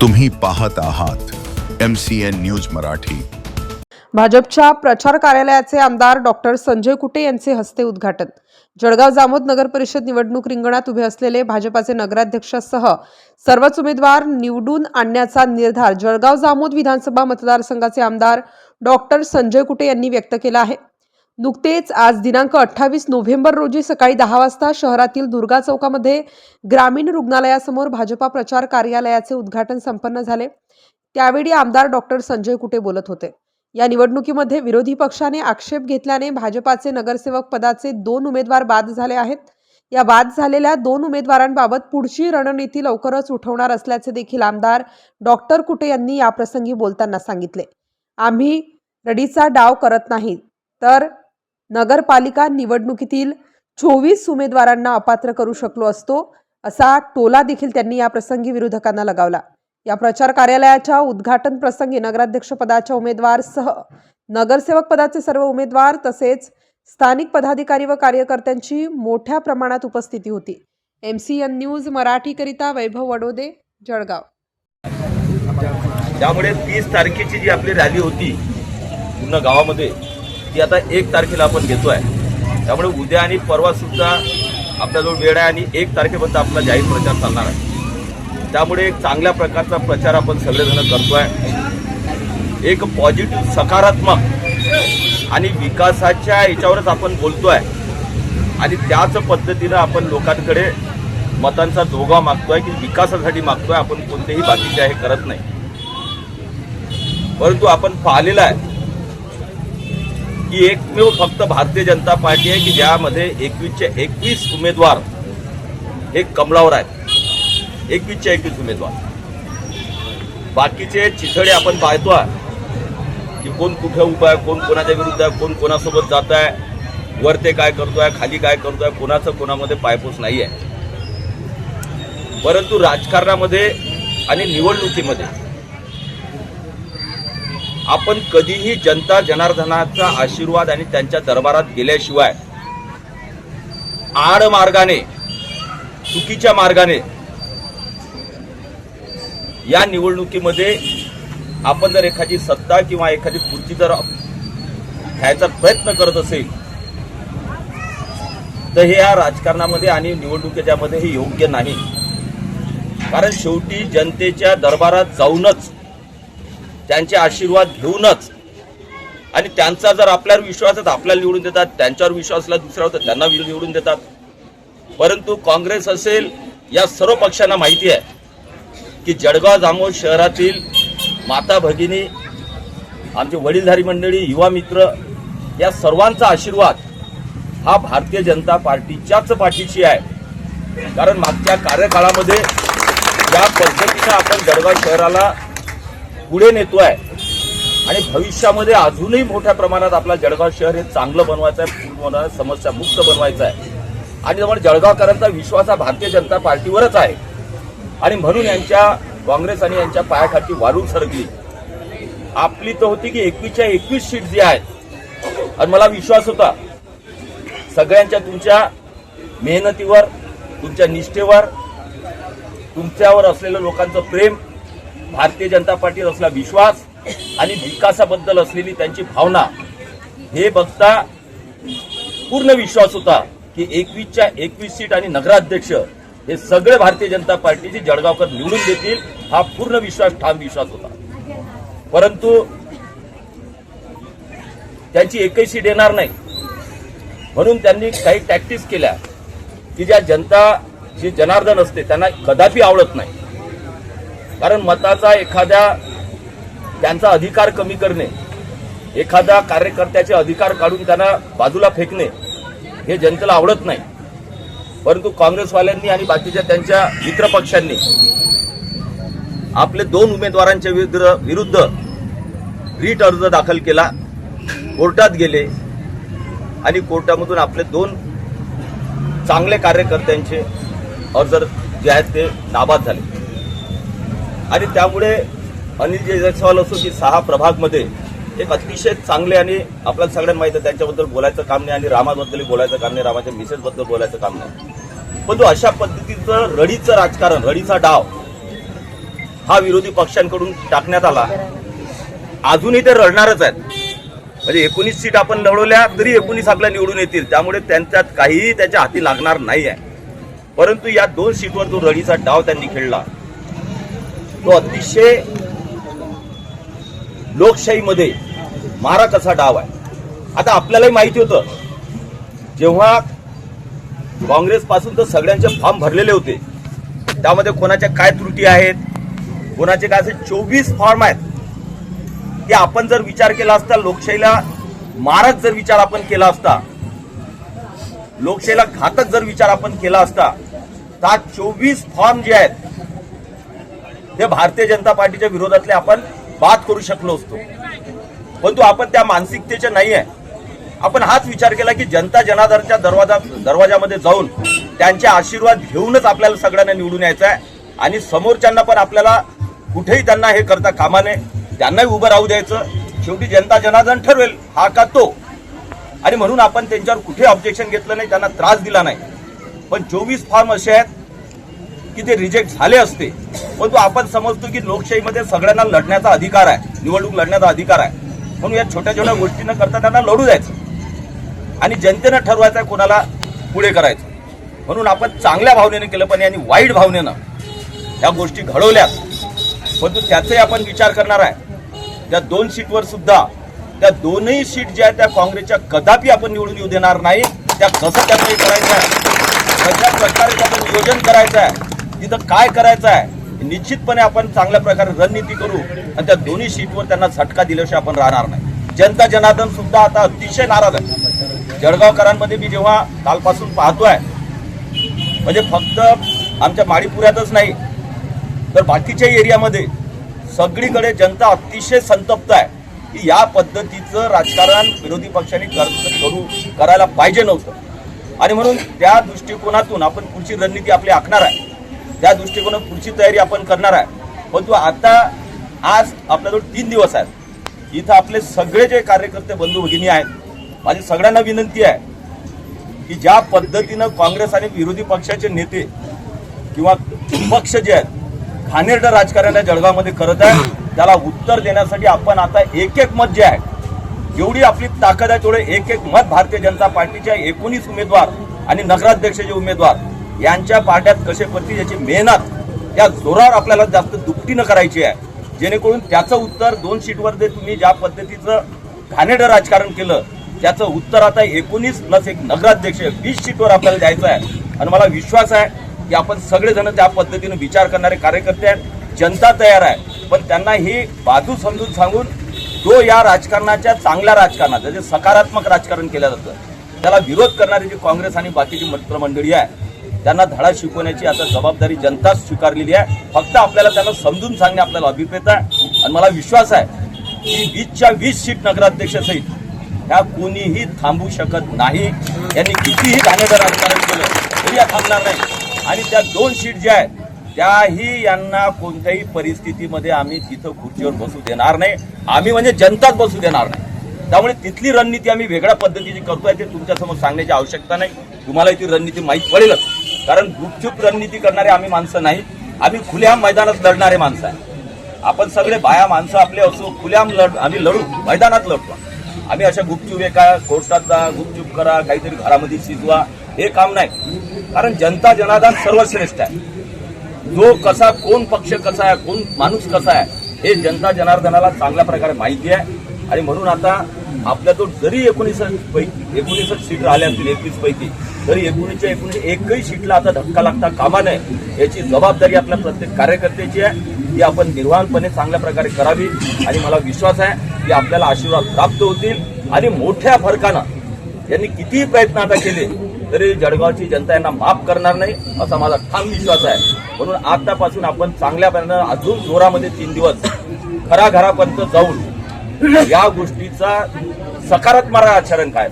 तुम्ही पाहत आहात M C N news Marathi. भाजपच्या प्रचार कार्यालयाचे आमदार डॉक्टर संजय कुटे यांचे हस्ते उद्घाटन. जळगाव जामोद नगर परिषद निवडणूक रिंगणात उभे असलेले भाजपाचे नगराध्यक्षासह सर्वच उमेदवार निवडून आणण्याचा निर्धार जळगाव जामोद विधानसभा मतदारसंघाचे आमदार डॉक्टर संजय कुटे यांनी व्यक्त केला आहे. नुकतेच आज दिनांक अठ्ठावीस नोव्हेंबर रोजी सकाळी दहा वाजता शहरातील दुर्गा चौकामध्ये ग्रामीण रुग्णालयासमोर भाजपा प्रचार कार्यालयाचे उद्घाटन संपन्न झाले. त्यावेळी आमदार डॉक्टर संजय कुटे बोलत होते. या निवडणुकीमध्ये विरोधी पक्षाने आक्षेप घेतल्याने भाजपाचे नगरसेवक पदाचे दोन उमेदवार बाद झाले आहेत. या बाद झालेल्या दोन उमेदवारांबाबत पुढची रणनीती लवकरच उठवणार असल्याचे देखील आमदार डॉक्टर कुटे यांनी याप्रसंगी बोलताना सांगितले. आम्ही रडीचा डाव करत नाही तर नगरपालिका निवडणुकीतील चोवीस उमेदवारांना अपात्र करू शकलो असतो असा टोला देखील त्यांनी या प्रसंगी विरोधकांना लगावला. या प्रचार कार्यालयाच्या उद्घाटन प्रसंगी नगराध्यक्ष पदाच्या उमेदवार सह नगरसेवक पदाचे सर्व उमेदवार तसेच स्थानिक पदाधिकारी व कार्यकर्त्यांची मोठ्या प्रमाणात उपस्थिती होती. एम सी एन न्यूज मराठीकरिता वैभव वडोदे जळगाव. त्यामुळे तीस तारखेची जी आपली रॅली होती पूर्ण गावामध्ये ती आता एक तारखेला आपण घेतो आहे त्यामुळे उद्या आणि परवासुद्धा आपल्याजवळ वेळ आहे आणि एक तारखेपर्यंत आपला जाहीर प्रचार चालणार आहे. त्यामुळे एक चांगल्या प्रकारचा प्रचार आपण सगळेजण आहे एक पॉझिटिव्ह सकारात्मक आणि विकासाच्या याच्यावरच आपण बोलतो आहे आणि त्याच पद्धतीनं आपण लोकांकडे मतांचा दोगा मागतोय की विकासासाठी मागतोय. आपण कोणतेही बाकीचे हे करत नाही. परंतु आपण पाहिलेलं आहे. की एकमेव फक्त भारतीय जनता पार्टी आहे की ज्यामध्ये एकवीसचे एकवीस उमेदवार हे कमलावर आहेत. एकवीसचे एकवीस उमेदवार. बाकीचे चिथडे आपण पाहतोय की कोण कुठे उभा आहे कोण कोणाच्या विरुद्ध आहे कोण कोणासोबत जात आहे वर ते काय करतोय खाली काय करतोय कोणाचं कोणामध्ये पायपूस नाही आहे परंतु राजकारणामध्ये आणि निवडणुकीमध्ये आपण कधीही जनता जनार्दनाचा आशीर्वाद आणि त्यांच्या दरबारात गेल्याशिवाय आड मार्गाने चुकीच्या मार्गाने या निवडणुकीमध्ये आपण जर एखादी सत्ता किंवा एखादी खुर्ची जर घ्यायचा प्रयत्न करत असेल तर हे या राजकारणामध्ये आणि निवडणुकीच्यामध्ये हे योग्य नाही. कारण शेवटी जनतेच्या दरबारात जाऊनच त्यांचे आशीर्वाद घेऊनच आणि त्यांचा जर आपल्यावर विश्वास आहे आपल्याला निवडून देतात. त्यांच्यावर विश्वास असला दुसरा होता त्यांना निवडून देतात. परंतु काँग्रेस असेल या सर्व पक्षांना माहिती आहे की जळगाव जामोद शहरातील माता भगिनी आमचे वडीलधारी मंडळी युवा मित्र या सर्वांचा आशीर्वाद हा भारतीय जनता पार्टीच्याच पाठीशी आहे. कारण मागच्या कार्यकाळामध्ये ज्या पद्धतीनं आपण जळगाव शहराला पुढे नेतोय. आणि भविष्यामध्ये अजूनही मोठ्या प्रमाणात आपला जळगाव शहर हे चांगलं बनवायचं आहे पूर्ण समस्या मुक्त बनवायचं आहे. आणि त्यामुळे जळगावकरांचा विश्वास हा भारतीय जनता पार्टीवरच आहे. आणि म्हणून यांच्या काँग्रेस आणि यांच्या पायाखाली वारून सरकली. आपली तर होती की एकवीसच्या एकवीस सीट जी आहेत. आणि मला विश्वास होता सगळ्यांच्या तुमच्या मेहनतीवर तुमच्या निष्ठेवर तुमच्यावर असलेलं लोकांचं प्रेम भारतीय जनता पार्टीवर असला विश्वास आणि विकासाबद्दल असलेली त्यांची भावना हे बघता पूर्ण विश्वास होता की एकवीसच्या एकवीस सीट आणि नगराध्यक्ष हे सगळे भारतीय जनता पार्टीचे जळगावकर निवडून देतील हा पूर्ण विश्वास ठाम विश्वास होता. परंतु त्यांची एकही सीट येणार नाही. म्हणून त्यांनी काही टॅक्टिस केल्या की ज्या जनता जे जनार्दन असते त्यांना कदापि आवडत नाही. कारण मताचा एखाद्या त्यांचा अधिकार कमी करणे एखाद्या कार्यकर्त्याचे अधिकार काढून त्यांना बाजूला फेकणे हे जनतेला आवडत नाही. परंतु काँग्रेसवाल्यांनी आणि बाकीच्या त्यांच्या मित्रपक्षांनी आपले दोन उमेदवारांच्या विरुद्ध विरुद्ध रीट अर्ज दाखल केला कोर्टात गेले आणि कोर्टामधून आपले दोन चांगले कार्यकर्त्यांचे अर्ज जे आहेत ते नाबाद झाले. आणि त्यामुळे अनिल जयस्वाल असो की सहा प्रभागमध्ये एक अतिशय चांगले आणि आपल्याला सगळ्यांना माहिती आहे त्यांच्याबद्दल बोलायचं काम नाही आणि रामाबद्दल बोलायचं काम नाही रामाच्या मिसेसबद्दल बोलायचं काम नाही. पण तो अशा पद्धतीचं रडीचं राजकारण रडीचा डाव हा विरोधी पक्षांकडून टाकण्यात आला अजूनही ते रडणारच आहेत. म्हणजे एकोणीस सीट आपण लढवल्या तरी एकोणीस आपल्या निवडून येतील. त्यामुळे त्यांच्यात काहीही त्याच्या हाती लागणार नाही आहे परंतु या दोन सीटवर जो रडीचा डाव त्यांनी खेळला तो अतिशय लोकशाहीमध्ये मारा कसा डाव आहे. आता आपल्यालाही माहिती होतं जेव्हा काँग्रेस पासून तर सगळ्यांचे फॉर्म भरलेले होते त्यामध्ये कोणाच्या काय त्रुटी आहेत कोणाचे काय असे चोवीस फॉर्म आहेत ते आपण जर विचार केला असता लोकशाहीला मारक जर विचार आपण केला असता लोकशाहीला घातक जर विचार आपण केला असता तर चोवीस फॉर्म जे आहेत ते भारतीय जनता पार्टीच्या विरोधातले आपण बात करू शकलो असतो. परंतु आपण त्या मानसिकतेचे नाही आहे आपण हाच विचार केला की जनता जनार्दनच्या दरवाजा दरवाजामध्ये जाऊन त्यांचे आशीर्वाद घेऊनच आपल्याला सगळ्यांना निवडून यायचं आहे आणि समोरच्यांना पण आपल्याला कुठेही त्यांना हे करता कामा नये. त्यांनाही उभं राहू द्यायचं. शेवटी जनता जनार्दन ठरवेल हा का तो? आणि म्हणून आपण त्यांच्यावर कुठे ऑब्जेक्शन घेतलं नाही त्यांना त्रास दिला नाही. पण चोवीस फॉर्म असे आहेत की ते रिजेक्ट झाले असते. परंतु आपण समजतो की लोकशाहीमध्ये सगळ्यांना लढण्याचा अधिकार आहे. निवडणूक लढण्याचा अधिकार आहे. म्हणून या छोट्या छोट्या गोष्टी न करता त्यांना लढू द्यायचं. आणि जनतेनं ठरवायचं आहे कोणाला पुढे करायचं. म्हणून आपण चांगल्या भावनेने केलं पण यांनी वाईट भावनेनं ह्या गोष्टी घडवल्या परंतु त्याचाही आपण विचार करणार आहे. त्या दोन सीटवर सुद्धा त्या दोनही सीट ज्या आहेत त्या काँग्रेसच्या कदापि आपण निवडून येऊ देणार नाही. त्या कसं त्याचं करायचं आहे. कशा प्रकारे त्याचं नियोजन करायचं आहे. तिथं काय करायचं आहे निश्चितपणे आपण चांगल्या प्रकारे रणनीती करू आणि त्या दोन्ही सीटवर त्यांना झटका दिल्याशिवाय आपण राहणार नाही. जनता जनार्दन सुद्धा आता अतिशय नाराज आहे. जळगावकरांमध्ये मी जेव्हा कालपासून पाहतोय म्हणजे फक्त आमच्या माडीपुऱ्यातच नाही तर बाकीच्या एरियामध्ये सगळीकडे जनता अतिशय संतप्त आहे की या पद्धतीचं राजकारण विरोधी पक्षांनी कर करू करायला पाहिजे नव्हतं. आणि म्हणून त्या दृष्टिकोनातून आपण पुढची रणनीती आपली आखणार आहे. त्या दृष्टिकोनात पुढची तयारी आपण करणार आहे. परंतु आता आज आपल्याजवळ तीन दिवस आहेत. इथं आपले सगळे जे कार्यकर्ते बंधू भगिनी आहेत माझी सगळ्यांना विनंती आहे की ज्या पद्धतीनं काँग्रेस आणि विरोधी पक्षाचे नेते किंवा पक्ष जे आहेत घाणेरडं राजकारण या जळगावमध्ये करत आहे त्याला उत्तर देण्यासाठी आपण आता एक एक मत जे आहे जेवढी आपली ताकद आहे तेवढे एक एक मत भारतीय जनता पार्टीच्या एकोणीस उमेदवार आणि नगराध्यक्षाचे उमेदवार यांच्या पार्ट्यात कसे पडतील याची मेहनत या जोरावर आपल्याला जास्त दुपटीनं करायची आहे. जेणेकरून त्याचं उत्तर दोन सीटवर जे तुम्ही ज्या पद्धतीचं घाणेडं राजकारण केलं त्याचं उत्तर आता एकोणीस प्लस एक नगराध्यक्ष वीस सीटवर आपल्याला द्यायचं आहे. आणि मला विश्वास आहे की आपण सगळेजण त्या पद्धतीनं विचार करणारे कार्यकर्ते आहेत. जनता तयार आहे. पण त्यांना ही बाजू समजून सांगून जो या राजकारणाच्या चांगल्या राजकारणाचं जे सकारात्मक राजकारण केलं जातं त्याला विरोध करणारी जी काँग्रेस आणि बाकीची मित्रमंडळी आहे त्यांना धडा शिकवण्याची आता जबाबदारी जनताच स्वीकारलेली आहे. फक्त आपल्याला त्यांना समजून सांगणे आपल्याला अभिप्रेत आहे. आणि मला विश्वास आहे की वीसच्या वीस सीट नगराध्यक्ष सहित ह्या कोणीही थांबू शकत नाही. यांनी कितीही घाणेदार राजकारण केलं तरी या थांबणार नाही. आणि त्या दोन सीट ज्या आहेत त्याही यांना कोणत्याही परिस्थितीमध्ये आम्ही तिथं खुर्चीवर बसू देणार नाही. आम्ही म्हणजे जनताच बसू देणार नाही. त्यामुळे तिथली रणनीती आम्ही वेगळ्या पद्धतीची करतोय ते तुमच्यासमोर सांगण्याची आवश्यकता नाही. तुम्हाला ती रणनीती माहीत पडेलच. कारण गुपचूप रणनीती करणारे आम्ही माणसं नाही. आम्ही खुल्याम मैदानात लढणारे माणसं आहे. आपण सगळे बाया माणसं आपले असो खुल्याम लढ आम्ही लढू मैदानात लढतो. आम्ही अशा गुपचूप एका कोर्टात जा गुपचूप करा काहीतरी घरामध्ये शिजवा हे काम नाही. कारण जनता जनार्दन सर्वश्रेष्ठ आहे. जो कसा कोण पक्ष कसा आहे कोण माणूस कसा आहे हे जनता जनार्दनाला चांगल्या प्रकारे माहिती आहे. आणि म्हणून आता आपल्या तो जरी एकोणीस पैकी एकोणीसच सीट राहिल्या असतील एकवीस पैकी तरी एकोणीसच्या एकोणीस एकही सीटला आता धक्का लागता कामा नये याची जबाबदारी आपल्या प्रत्येक कार्यकर्त्याची आहे. ती आपण निर्वाणपणे चांगल्या प्रकारे करावी. आणि मला विश्वास आहे की आपल्याला आशीर्वाद प्राप्त होतील. आणि मोठ्या फरकानं यांनी कितीही प्रयत्न आता केले तरी जळगावची जनता यांना माफ करणार नाही असा माझा ठाम विश्वास आहे. म्हणून आतापासून आपण चांगल्या अजून जोरामध्ये तीन दिवस घराघरापर्यंत जाऊन या गोष्टीचा सकारात्मक आचरण काय?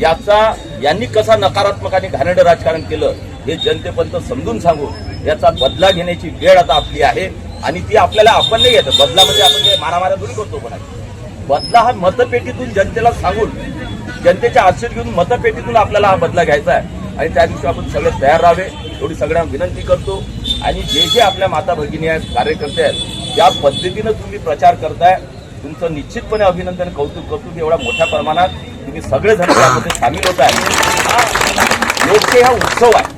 याचा यांनी कसा नकारात्मक आणि घाणेरडं राजकारण केलं हे जनतेपर्यंत समजून सांगून याचा बदला घेण्याची वेळ आता आपली आहे आणि ती आपल्याला आपण नाही येतं. बदला म्हणजे आपण काही मारामाऱ्या थोडी करतो पण. बदला हा मतपेटीतून जनतेला सांगून जनतेच्या आशीर्वाद घेऊन मतपेटीतून आपल्याला हा बदला घ्यायचा आहे. आणि त्या दिवशी आपण सगळे तयार राहावे एवढी सगळ्यांना विनंती करतो. आणि जे जे आपल्या माता भगिनी आहेत कार्यकर्ते आहेत या पद्धतीनं तुम्ही प्रचार करताय. तुमचं निश्चितपणे अभिनंदन कौतुक करतो की एवढ्या मोठ्या प्रमाणात तुम्ही सगळेजण त्यामध्ये सामील होत आहे. लोकशाही हा उत्सव आहे.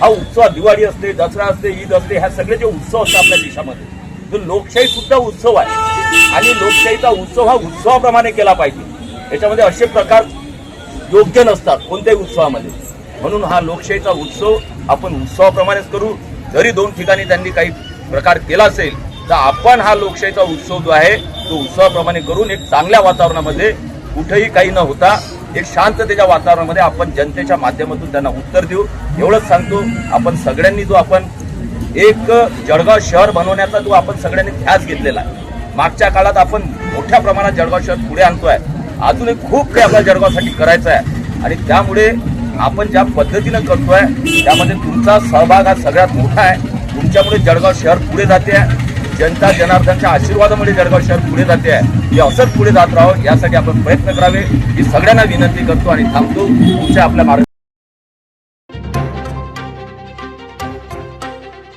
हा उत्सव दिवाळी असते दसरा असते ईद असते ह्या सगळे जे उत्सव असतात आपल्या देशामध्ये तो लोकशाही सुद्धा उत्सव आहे. आणि लोकशाहीचा उत्सव हा उत्सवाप्रमाणे केला पाहिजे. याच्यामध्ये असे प्रकार योग्य नसतात कोणत्याही उत्सवामध्ये. म्हणून हा लोकशाहीचा उत्सव आपण उत्सवाप्रमाणेच करू. जरी दोन ठिकाणी त्यांनी काही प्रकार केला असेल तर आपण हा लोकशाहीचा उत्सव जो आहे तो उत्सवाप्रमाणे करून एक चांगल्या वातावरणामध्ये कुठेही काही न होता एक शांततेच्या वातावरणामध्ये आपण जनतेच्या माध्यमातून त्यांना उत्तर देऊ. एवढंच सांगतो आपण सगळ्यांनी जो आपण एक जळगाव शहर बनवण्याचा जो आपण सगळ्यांनी ध्यास घेतलेला आहे. मागच्या काळात आपण मोठ्या प्रमाणात जळगाव शहर पुढे आणतोय. अजूनही खूप काही आपल्या जळगावसाठी करायचं आहे. आणि त्यामुळे आपण ज्या पद्धतीनं करतोय त्यामध्ये तुमचा सहभाग हा सगळ्यात मोठा आहे. तुमच्यामुळे जळगाव शहर पुढे जाते आहे. जनता जनार्दनच्या आशीर्वादामुळे जळगाव शहर पुढे जाते आहे. हे असंच पुढे जात राहावं यासाठी आपण प्रयत्न करावे. ही सगळ्यांना विनंती करतो आणि थांबतो. तुमच्या आपल्या मार्ग